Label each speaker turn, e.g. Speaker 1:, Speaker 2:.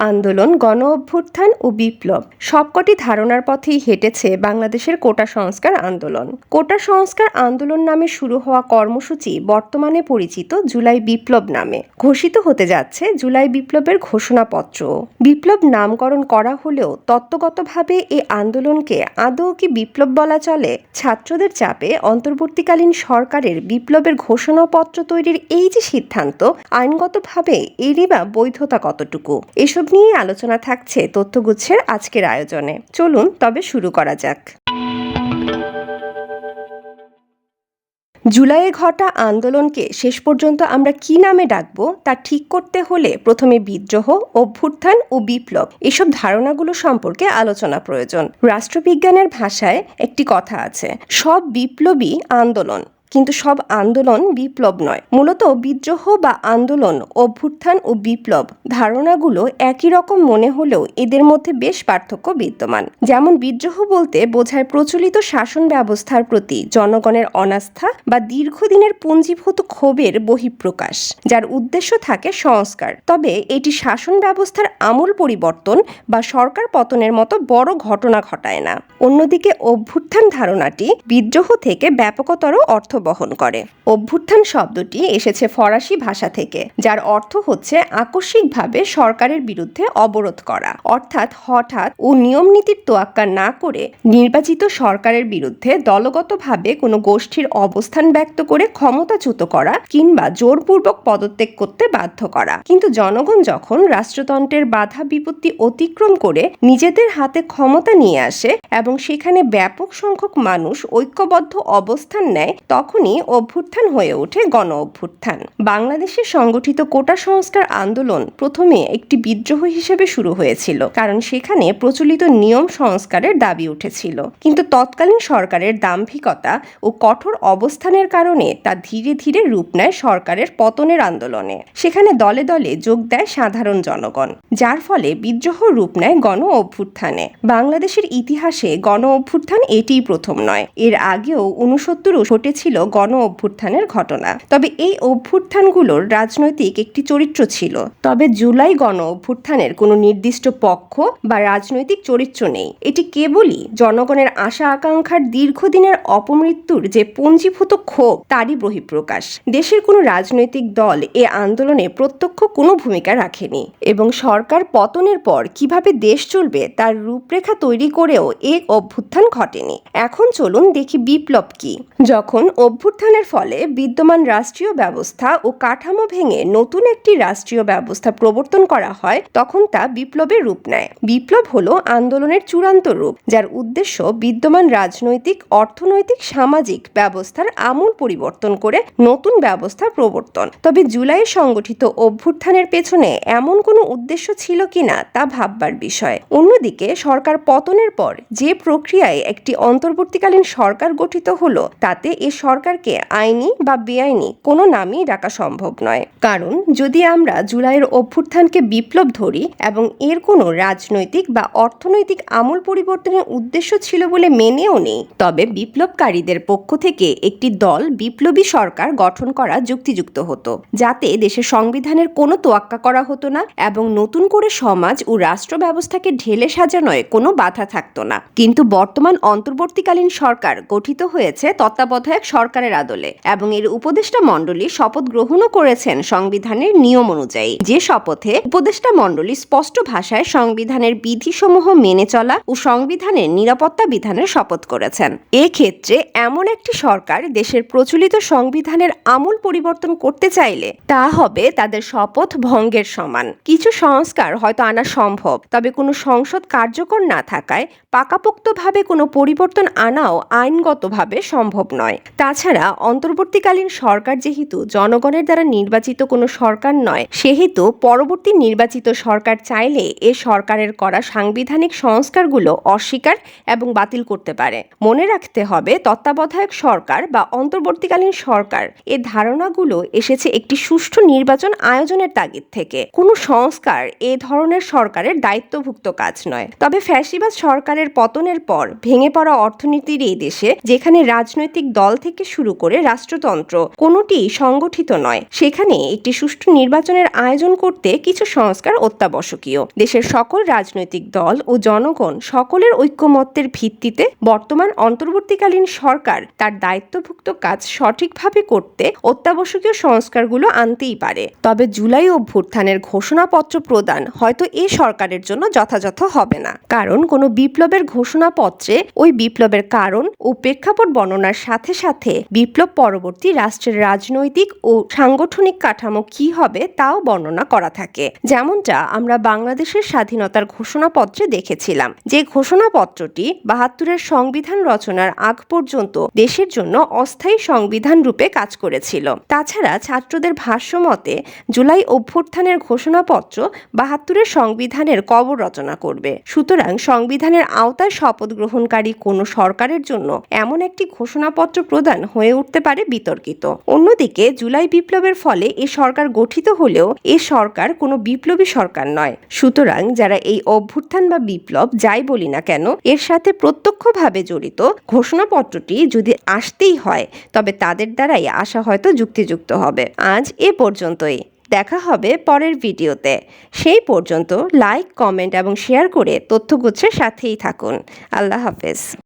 Speaker 1: আন্দোলন, গণ অভ্যুত্থান ও বিপ্লব সবকটি ধারণার পথেই হেঁটেছে বাংলাদেশের কোটা সংস্কার আন্দোলন। কোটা সংস্কার আন্দোলন নামে শুরু হওয়া কর্মসূচি বর্তমানে পরিচিত জুলাই বিপ্লব নামে। ঘোষিত হতে যাচ্ছে জুলাই বিপ্লবের ঘোষণাপত্র। বিপ্লব নামকরণ করা হলেও তত্ত্বগতভাবে এই আন্দোলনকে আদৌ কি বিপ্লব বলা চলে? ছাত্রদের চাপে অন্তর্বর্তীকালীন সরকারের বিপ্লবের ঘোষণাপত্র তৈরির এই যে সিদ্ধান্ত, আইনগতভাবে এরই বা বৈধতা কতটুকু? এসব নিয়েই আলোচনা থাকছে তথ্যগুচ্ছের আজকের আয়োজনে। চলুন, তবে শুরু করা যাক। জুলাইয়ে ঘটা আন্দোলনকে শেষ পর্যন্ত আমরা কি নামে ডাকব, তা ঠিক করতে হলে প্রথমে বিদ্রোহ, অভ্যুত্থান ও বিপ্লব। এসব ধারণাগুলো সম্পর্কে আলোচনা প্রয়োজন। রাষ্ট্রবিজ্ঞানের ভাষায় একটি কথা আছে, সব বিপ্লবী আন্দোলন। কিন্তু সব আন্দোলন বিপ্লব নয়। মূলত বিদ্রোহ বা আন্দোলন, অভ্যুত্থান ও বিপ্লব ধারণাগুলো একই রকম মনে হলেও এদের মধ্যে বেশ পার্থক্য বিদ্যমান। যেমন বিদ্রোহ বলতে বোঝায় প্রচলিত শাসন ব্যবস্থার প্রতি জনগণের অনাস্থা বা দীর্ঘদিনের পুঞ্জীভূত ক্ষোভের বহিঃপ্রকাশ, যার উদ্দেশ্য থাকে সংস্কার। তবে এটি শাসন ব্যবস্থার আমূল পরিবর্তন বা সরকার পতনের মতো বড় ঘটনা ঘটায় না। অন্যদিকে অভ্যুত্থান ধারণাটি বিদ্রোহ থেকে ব্যাপকতর অর্থ বহন করে। অভ্যুত্থান শব্দটি এসেছে ফরাসি ভাষা থেকে, যার অর্থ হচ্ছে আকস্মিকভাবে সরকারের বিরুদ্ধে অবরোধ করা। অর্থাৎ হঠাৎ ও নিয়ম নীতির তোয়াক্কা না করে নির্বাচিত সরকারের বিরুদ্ধে দলগতভাবে কোনো গোষ্ঠীর অবস্থান ব্যক্ত করে ক্ষমতাচ্যুত করা কিংবা জোরপূর্বক পদত্যাগ করতে বাধ্য করা। কিন্তু জনগণ যখন রাষ্ট্রতন্ত্রের বাধা বিপত্তি অতিক্রম করে নিজেদের হাতে ক্ষমতা নিয়ে আসে এবং সেখানে ব্যাপক সংখ্যক মানুষ ঐক্যবদ্ধ অবস্থান নেয় তখনই অভ্যুত্থান হয়ে ওঠে গণ অভ্যুত্থান। বাংলাদেশে সংগঠিত কোটা সংস্কার আন্দোলন প্রথমে একটি বিদ্রোহ হিসেবে শুরু হয়েছিল, কারণ সেখানে প্রচলিত নিয়ম সংস্কারের দাবি উঠেছিল। কিন্তু তৎকালীন সরকারের দাম্ভিকতা ও কঠোর অবস্থানের কারণে তা ধীরে ধীরে রূপ নেয় সরকারের পতনের আন্দোলনে। সেখানে দলে দলে যোগ দেয় সাধারণ জনগণ, যার ফলে বিদ্রোহ রূপ নেয় গণ অভ্যুত্থানে। বাংলাদেশের ইতিহাসে গণ অভ্যুত্থান এটিই প্রথম নয়। এর আগেও উনসত্তর ঘটেছিল গণ অভ্যুত্থানের ঘটনা। তবে এই অভ্যুত্থানগুলোর রাজনৈতিক একটি চরিত্র ছিল। তবে জুলাই গণ অভ্যুত্থানের কোনো নির্দিষ্ট পক্ষ বা রাজনৈতিক চরিত্র নেই। এটি কেবলই জনগণের আশা আকাঙ্ক্ষার দীর্ঘদিনের অপমৃত্যুর যে পঞ্জীভূত ক্ষোভ, তারই বহিঃপ্রকাশ। দেশের কোনো রাজনৈতিক দল এ আন্দোলনে প্রত্যক্ষ কোনো ভূমিকা রাখেনি এবং সরকার পতনের পর কীভাবে দেশ চলবে তার রূপরেখা তৈরি করেও এ অভ্যুত্থান ঘটেনি। এখন চলুন দেখি বিপ্লব কি। যখন অভ্যুত্থানের ফলে বিদ্যমান রাষ্ট্রীয় ব্যবস্থা ও কাঠামো ভেঙে নতুন একটি রাষ্ট্রীয় ব্যবস্থা প্রবর্তন করা হয়, তখন তা বিপ্লবের রূপ নেয়। বিপ্লব হলো আন্দোলনের চূড়ান্ত রূপ, যার উদ্দেশ্য বিদ্যমান রাজনৈতিক, অর্থনৈতিক, সামাজিক ব্যবস্থার আমূল পরিবর্তন করে নতুন ব্যবস্থা প্রবর্তন। তবে জুলাইয়ে সংগঠিত অভ্যুত্থানের পেছনে এমন কোনো উদ্দেশ্য ছিল কিনা তা ভাববার বিষয়। অন্যদিকে, সরকার পতনের পর যে প্রক্রিয়ায় একটি অন্তর্বর্তীকালীন সরকার গঠিত হলো, তাতে এ সরকারকে আইনি বা বেআইনি কোনো নামই ডাকা সম্ভব নয়। কারণ যদি আমরা জুলাইয়ের অভ্যুত্থানকে বিপ্লব ধরি এবং এর কোনো রাজনৈতিক বা অর্থনৈতিক আমূল পরিবর্তনের উদ্দেশ্য ছিল বলে মেনেও নেই, তবে বিপ্লবকারীদের পক্ষ থেকে একটি দল বিপ্লবী সরকার গঠন করা যুক্তিযুক্ত হতো, যাতে দেশের সংবিধানের কোনো তোয়াক্কা করা হতো না এবং নতুন করে সমাজ ও রাষ্ট্র ব্যবস্থাকে ঢেলে সাজানোয় কোনো বাধা থাকতো না। কিন্তু বর্তমান অন্তর্বর্তীকালীন সরকার গঠিত হয়েছে তত্ত্বাবধায়ক সরকারের আদলে এবং এর উপদেষ্টা মণ্ডলী শপথ গ্রহণও করেছেন সংবিধানের নিয়ম অনুযায়ী। যে শপথে উপদেষ্টা মণ্ডলী স্পষ্ট ভাষায় সংবিধানের বিধিসমূহ মেনে চলা ও সংবিধানের নিরাপত্তা বিধানের শপথ করেছেন। এক্ষেত্রে এমন একটি সরকার দেশের প্রচলিত সংবিধানের আমূল পরিবর্তন করতে চাইলে তা হবে তাদের শপথ ভঙ্গের সমান। কিছু সংস্কার হয়তো আনা সম্ভব, তবে কোনো সংসদ কার্যকর না থাকায় পাকাপোক্তভাবে কোনো পরিবর্তন আনাও আইনগতভাবে সম্ভব নয়। তাছাড়া অন্তর্বর্তীকালীন সরকার যেহেতু জনগণের দ্বারা নির্বাচিত কোনো সরকার নয়, সেহেতু পরবর্তী নির্বাচিত সরকার চাইলে এ সরকারের করা সাংবিধানিক সংস্কারগুলো অস্বীকার এবং বাতিল করতে পারে। মনে রাখতে হবে, তত্ত্বাবধায়ক সরকার বা অন্তর্বর্তীকালীন সরকার এ ধারণাগুলো এসেছে একটি সুষ্ঠু নির্বাচন আয়োজনের তাগিদ থেকে। কোনো সংস্কার এ ধরনের সরকারের দায়িত্বভুক্ত কাজ নয়। তবে ফ্যাসিবাদ সরকারের সরকারের পতনের পর ভেঙে পড়া অর্থনীতির এই দেশে, যেখানে রাজনৈতিক দল থেকে শুরু করে রাষ্ট্রতন্ত্র, কোনোটি সংগঠিত নয়। সেখানে একটি সুষ্ঠু নির্বাচনের আয়োজন করতে কিছু সংস্কার অত্যাবশ্যকীয়। দেশের সকল রাজনৈতিক দল ও জনগণ সকলের ঐক্যমত্যের ভিত্তিতে বর্তমান অন্তর্বর্তীকালীন সরকার তার দায়িত্বভুক্ত কাজ সঠিকভাবে করতে অত্যাবশ্যকীয় সংস্কারগুলো আনতেই পারে। তবে জুলাই অভ্যুত্থানের ঘোষণাপত্র প্রদান হয়তো এ সরকারের জন্য যথাযথ হবে না। কারণ কোনো বিপ্লবের ঘোষণাপত্রে ওই বিপ্লবের কারণ ও প্রেক্ষাপট বর্ণনার সাথে সাথে বিপ্লব পরবর্তী রাষ্ট্রের রাজনৈতিক ও সাংগঠনিক কাঠামো কি হবে তাও বর্ণনা করা থাকে। যেমনটা আমরা বাংলাদেশের স্বাধীনতার ঘোষণাপত্রে দেখেছিলাম। যে ঘোষণাপত্রটি বাহাত্তরের সংবিধান রচনার আগ পর্যন্ত দেশের জন্য অস্থায়ী সংবিধান রূপে কাজ করেছিল। তাছাড়া ছাত্রদের ভাষ্য মতে জুলাই অভ্যুত্থানের ঘোষণাপত্র বাহাত্তরের সংবিধানের কবর রচনা করবে। সুতরাং সংবিধানের আওতায় শপথ গ্রহণকারী কোনো সরকারের জন্য এমন একটি ঘোষণাপত্র প্রদান হয়ে উঠতে পারে বিতর্কিত। অন্যদিকে জুলাই বিপ্লবের ফলে এ সরকার গঠিত হলেও এ সরকার কোনো বিপ্লবী সরকার নয়। সুতরাং যারা এই অভ্যুত্থান বা বিপ্লব যাই বলি না কেন, এর সাথে প্রত্যক্ষভাবে জড়িত ঘোষণাপত্রটি যদি আসতেই হয়, তবে তাদের দ্বারাই আসা হয়তো যুক্তিযুক্ত হবে। আজ এ পর্যন্তই। দেখা হবে পরের ভিডিওতে। সেই পর্যন্ত লাইক কমেন্ট এবং শেয়ার করে তথ্যগুচ্ছের সাথেই থাকুন। আল্লাহ হাফেজ।